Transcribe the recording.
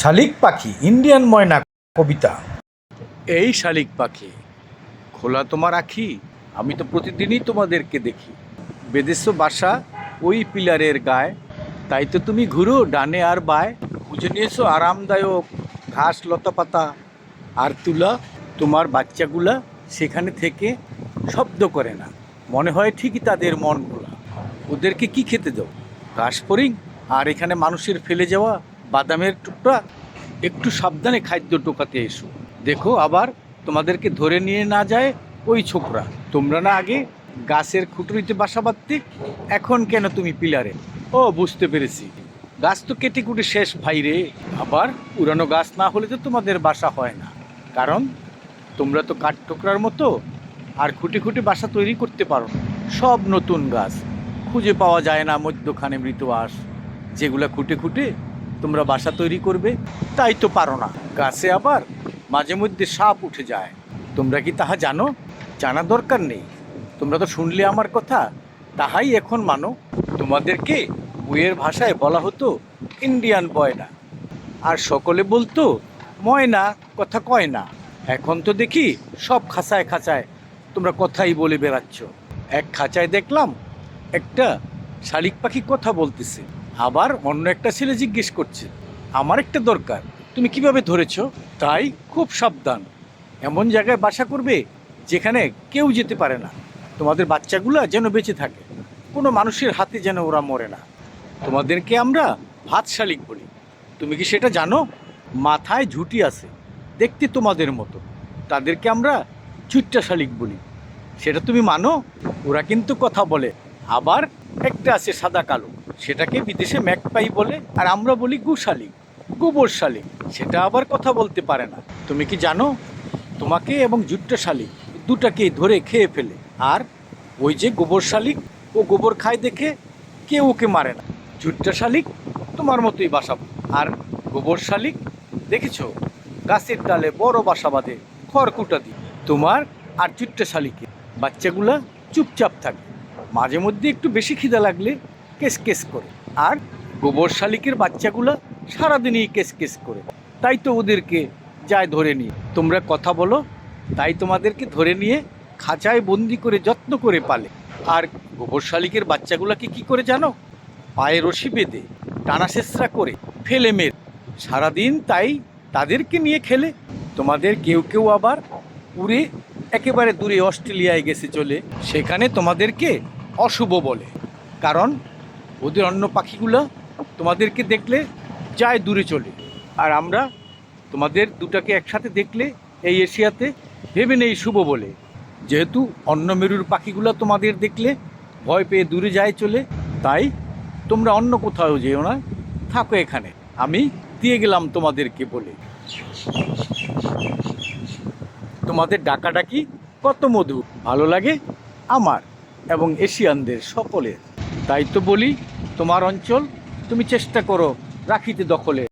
শালিক পাখি, ইন্ডিয়ান ময়না কবিতা। এই শালিক পাখি, খোলা তোমার আখি, আমি তো প্রতিদিনই তোমাদেরকে দেখি। বেদেশ বাসা, ওই পিলারের গায়ে, তাই তো তুমি ঘুরো ডানে আর বায়। খুঁজে নিয়েছো আরামদায়ক ঘাস লতা পাতা, আর তুলা তোমার বাচ্চাগুলা সেখানে থেকে শব্দ করে না। মনে হয় ঠিকই তাদের মন ভোলা ওদেরকে কি খেতে দাও? ঘাস ফরিং আর এখানে মানুষের ফেলে যাওয়া বাদামের টুকরা, একটু সাবধানে খাদ্য টোকাতে এসো। দেখো আবার তোমাদেরকে ধরে নিয়ে না যায় ওই ছোকরা। তোমরা না আগে গাছের খুঁটুরিতে বাসা বাঁধতে, এখন কেন তুমি পিলারে? ও, বুঝতে পেরেছি। গাছ তো কেটে কুটে শেষ, ভাই রে। আবার পুরানো গাছ না হলে তো তোমাদের বাসা হয় না। কারণ তোমরা তো কাঠ টোকরার মতো আর খুঁটে খুঁটে বাসা তৈরি করতে পারো সব নতুন গাছ। খুঁজে পাওয়া যায় না মধ্যখানে মৃত আঁশ যেগুলা খুঁটে খুঁটে তোমরা বাসা তৈরি করবে, তাই তো পারো না। গাছে আবার মাঝে মধ্যে সাপ উঠে যায়। তোমরা কি তাহা জানো? জানা দরকার নেই। তোমরা তো শুনলে আমার কথা, তাহাই এখন মানো। তোমাদেরকে বইয়ের ভাষায় বলা হতো, ইন্ডিয়ান বয়না আর সকলে বলতো, ময়না, কথা কয় না। এখন তো দেখি সব খাঁচায় খাঁচায় তোমরা কথাই বলে বেড়াচ্ছ। এক খাঁচায় দেখলাম একটা শালিক পাখি কথা বলতেছে। আবার অন্য একটা ছেলে জিজ্ঞেস করছে, আমার একটা দরকার, তুমি কীভাবে ধরেছ? তাই খুব সাবধান, এমন জায়গায় বাসা করবে যেখানে কেউ যেতে পারে না। তোমাদের বাচ্চাগুলা যেন বেঁচে থাকে, কোনো মানুষের হাতে যেন ওরা মরে না। তোমাদেরকে আমরা ভাত শালিক বলি। তুমি কি সেটা জানো? মাথায় ঝুটি আছে, দেখতে তোমাদের মতো। তাদেরকে আমরা চুট্টা শালিক বলি। সেটা তুমি মানো? ওরা কিন্তু কথা বলে। আবার একটা আছে সাদা কালো। সেটাকে বিদেশে ম্যাকপাই বলে, আর আমরা বলি গুশালিক গোবর শালিক সেটা আবার কথা বলতে পারে না। তুমি কি জানো? তোমাকে এবং জুট্টা শালিক দুটাকে ধরে খেয়ে ফেলে। আর ওই যে গোবর শালিক ও গোবর খায় দেখে কেউ ওকে মারে না। জুট্টা শালিক তোমার মতোই বাসা। আর গোবর শালিক দেখেছ? গাছের ডালে বড় বাসা বাঁধে, খড়কুটা দিয়ে। তোমার আর জুট্টা শালিকে বাচ্চাগুলা চুপচাপ থাকে। মাঝে মধ্যে একটু বেশি খিদা লাগলে কেস কেস করে। আর গোবর শালিকের বাচ্চাগুলা সারাদিনই কেস কেস করে। তাই তো ওদেরকে যায় ধরে নিয়ে। তোমরা কথা বলো, তাই তোমাদেরকে ধরে নিয়ে খাঁচায় বন্দি করে যত্ন করে পালে। আর গোবর শালিকের বাচ্চাগুলাকে কি করে জানো? পায়ে রশি বেঁধে টানা শেষরা করে ফেলে মেরে। সারাদিন তাই তাদেরকে নিয়ে খেলে। তোমাদের কেউ কেউ আবার উড়ে একেবারে দূরে অস্ট্রেলিয়ায় গেছে চলে। সেখানে তোমাদেরকে অশুভ বলে। কারণ ওদের অন্য পাখিগুলো তোমাদেরকে দেখলে যায় দূরে চলে। আর আমরা তোমাদের দুটাকে একসাথে দেখলে এই এশিয়াতে ভেবে নেই শুভ বলে। যেহেতু অন্য মেরুর পাখিগুলো তোমাদের দেখলে ভয় পেয়ে দূরে যায় চলে, তাই তোমরা অন্য কোথাও যেও না, থাকো এখানে। আমি দিয়ে গেলাম তোমাদেরকে বলে। তোমাদের ডাকাডাকি কত মধু, ভালো লাগে আমার এবং এশিয়ানদের সকলের। তাই তো বলি তোমার অঞ্চল তুমি চেষ্টা করো রাখিতে দখলে।